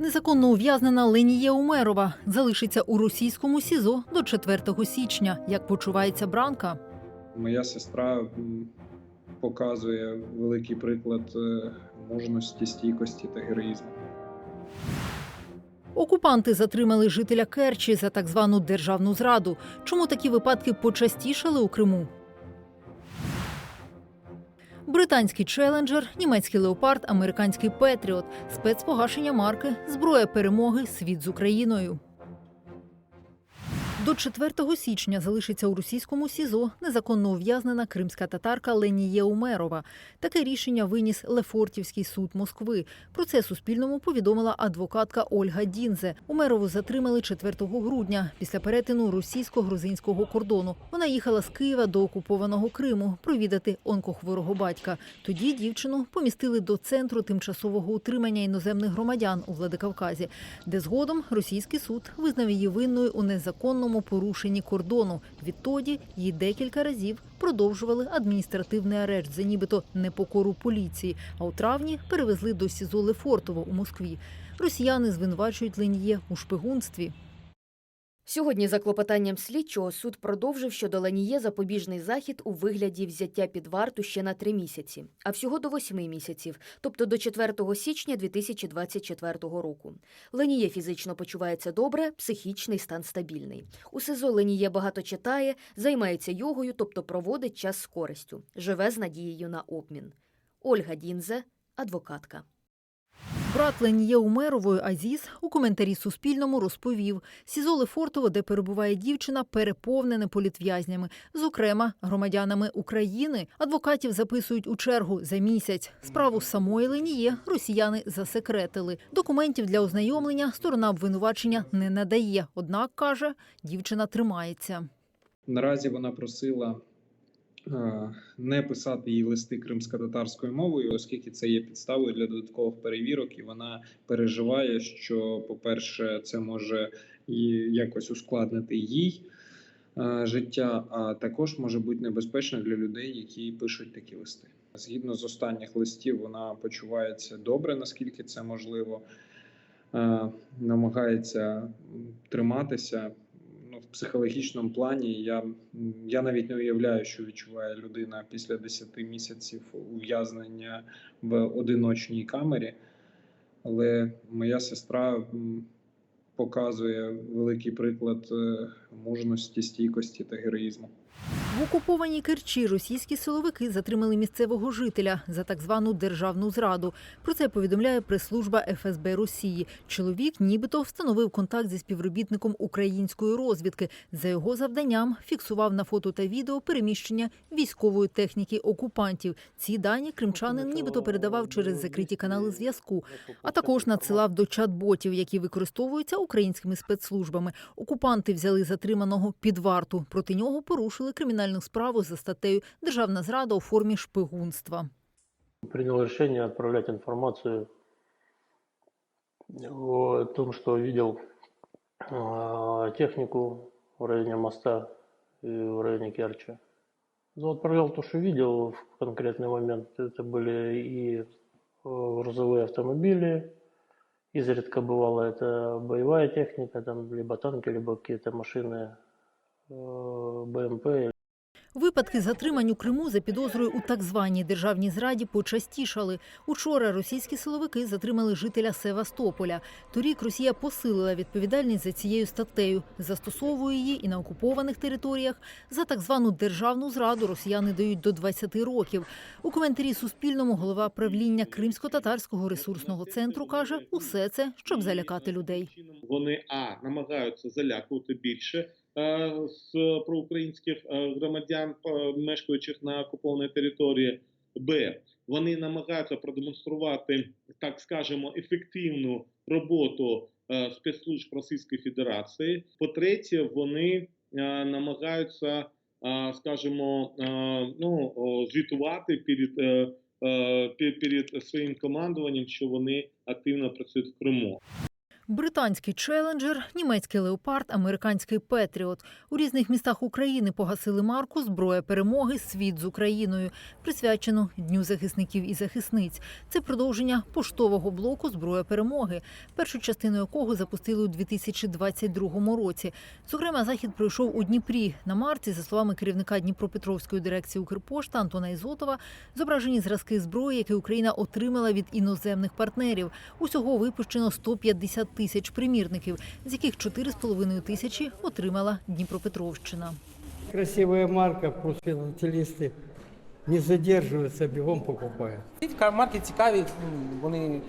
Незаконно ув'язнена Ленія Умерова залишиться у російському СІЗО до 4 січня. Як почувається Бранка? Моя сестра показує великий приклад е, мужності, стійкості та героїзму. Окупанти затримали жителя Керчі за так звану державну зраду. Чому такі випадки почастішали у Криму? Британський челенджер, німецький леопард, американський Петріот, спецпогашення марки, зброя перемоги, світ з Україною. До 4 січня залишиться у російському СІЗО незаконно ув'язнена кримська татарка Леніє Умерова. Таке рішення виніс Лефортівський суд Москви. Про це Суспільному повідомила адвокатка Ольга Дінзе. Умерову затримали 4 грудня після перетину російсько-грузинського кордону. Вона їхала з Києва до окупованого Криму провідати онкохворого батька. Тоді дівчину помістили до центру тимчасового утримання іноземних громадян у Владикавказі, де згодом російський суд визнав її винною у незаконному порушенні кордону. Відтоді їй декілька разів продовжували адміністративний арешт за нібито непокору поліції. А у травні перевезли до СІЗО Лефортово у Москві. Росіяни звинувачують Леніє у шпигунстві. Сьогодні за клопотанням слідчого суд продовжив щодо Леніє запобіжний захід у вигляді взяття під варту ще на три місяці, а всього до восьми місяців, тобто до 4 січня 2024 року. Леніє фізично почувається добре, психічний стан стабільний. У СИЗО Леніє багато читає, займається йогою, тобто проводить час з користю, живе з надією на обмін. Ольга Дінзе, адвокатка. Брат Леніє Умерової Азіз у коментарі Суспільному розповів, СІЗО Лефортово, де перебуває дівчина, переповнене політв'язнями, зокрема громадянами України. Адвокатів записують у чергу за місяць. Справу самої Леніє росіяни засекретили. Документів для ознайомлення сторона обвинувачення не надає. Однак каже, дівчина тримається. Наразі вона просила не писати їй листи кримсько-татарською мовою, оскільки це є підставою для додаткових перевірок, і вона переживає, що, по-перше, це може якось ускладнити їй е, життя, а також може бути небезпечно для людей, які пишуть такі листи. Згідно з останніх листів, вона почувається добре, наскільки це можливо, е, намагається триматися в психологічному плані я, я навіть не уявляю, що відчуває людина після 10 місяців ув'язнення в одиночній камері. Але моя сестра показує великий приклад е, мужності, стійкості та героїзму. В окупованій Керчі російські силовики затримали місцевого жителя за так звану державну зраду. Про це повідомляє прес-служба ФСБ Росії. Чоловік нібито встановив контакт зі співробітником української розвідки. За його завданням фіксував на фото та відео переміщення військової техніки окупантів. Ці дані кримчанин нібито передавав через закриті канали зв'язку, а також надсилав до чат-ботів, які використовуються українськими спецслужбами. Окупанти взяли затриманого під варту. Проти нього порушили кримінальну справу за статтею Державна зрада у формі шпигунства. принял решение отправлять информацию о том, видел а, технику в районе моста и в районе Керчи. Ну, отправлял то, что видел в конкретный момент. Это были и э, грузовые автомобили, изредка бывало это боевая техника, там либо танки, либо какие-то машины э, БМП Випадки затримань у Криму за підозрою у так званій державній зраді почастішали. Учора російські силовики затримали жителя Севастополя. Торік Росія посилила відповідальність за цією статтею, застосовує її і на окупованих територіях. За так звану державну зраду росіяни дають до 20 років. У коментарі Суспільному голова правління Кримсько-татарського ресурсного центру каже, усе це щоб залякати людей. Вони а намагаються залякувати більше з проукраїнських е, громадян, е, мешкаючих на окупованій території. Б. Вони намагаються продемонструвати, так скажемо, ефективну роботу е, спецслужб Російської Федерації. По-третє, вони е, намагаються, е, скажімо, е, ну, звітувати перед, е, е, пе- перед своїм командуванням, що вони активно працюють в Криму. Британський челенджер, німецький леопард, американський Петріот у різних містах України погасили марку Зброя перемоги Світ з Україною, присвячену Дню захисників і захисниць. Це продовження поштового блоку Зброя перемоги, першу частину якого запустили у 2022 році. Зокрема, захід пройшов у Дніпрі. На марці, за словами керівника Дніпропетровської дирекції Укрпошта Антона Ізотова, зображені зразки зброї, які Україна отримала від іноземних партнерів. Усього випущено 150 тисяч примірників, з яких 4,5 тисячі отримала Дніпропетровщина. Красивая марка, пусть філателісти не задержуються, бігом покупають. Ці марки цікаві, вони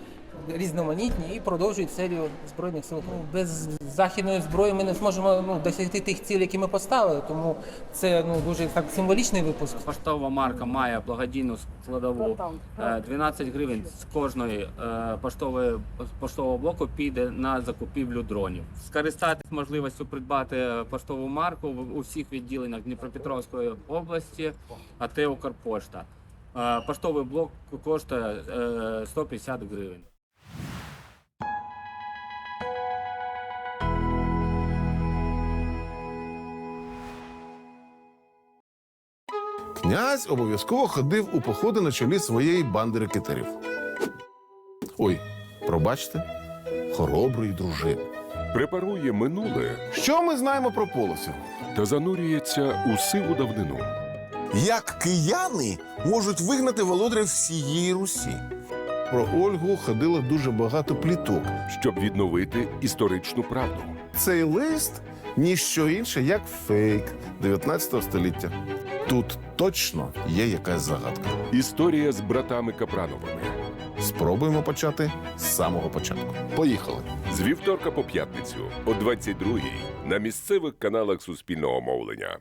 різноманітні і продовжують серію збройних сил. Ну, без західної зброї ми не зможемо ну, досягти тих цілей, які ми поставили. Тому це ну дуже так символічний випуск. Поштова марка має благодійну складову. Е, 12 гривень з кожної е, поштової поштового блоку піде на закупівлю дронів. Скористатись можливістю придбати поштову марку в усіх відділеннях Дніпропетровської області, АТ Укрпошта. Е, Поштовий блок коштує е, 150 гривень. Князь обов'язково ходив у походи на чолі своєї банди рекетерів. Ой, пробачте, хороброї дружини. препарує минуле Що ми знаємо про полосів? та занурюється у сиву давнину. Як кияни можуть вигнати володаря всієї Русі? Про Ольгу ходило дуже багато пліток. щоб відновити історичну правду. Цей лист ніщо інше, як фейк 19 століття. Тут точно є якась загадка. Історія з братами Капрановими Спробуємо почати з самого початку. Поїхали. з вівторка по п'ятницю о 22-й на місцевих каналах Суспільного мовлення.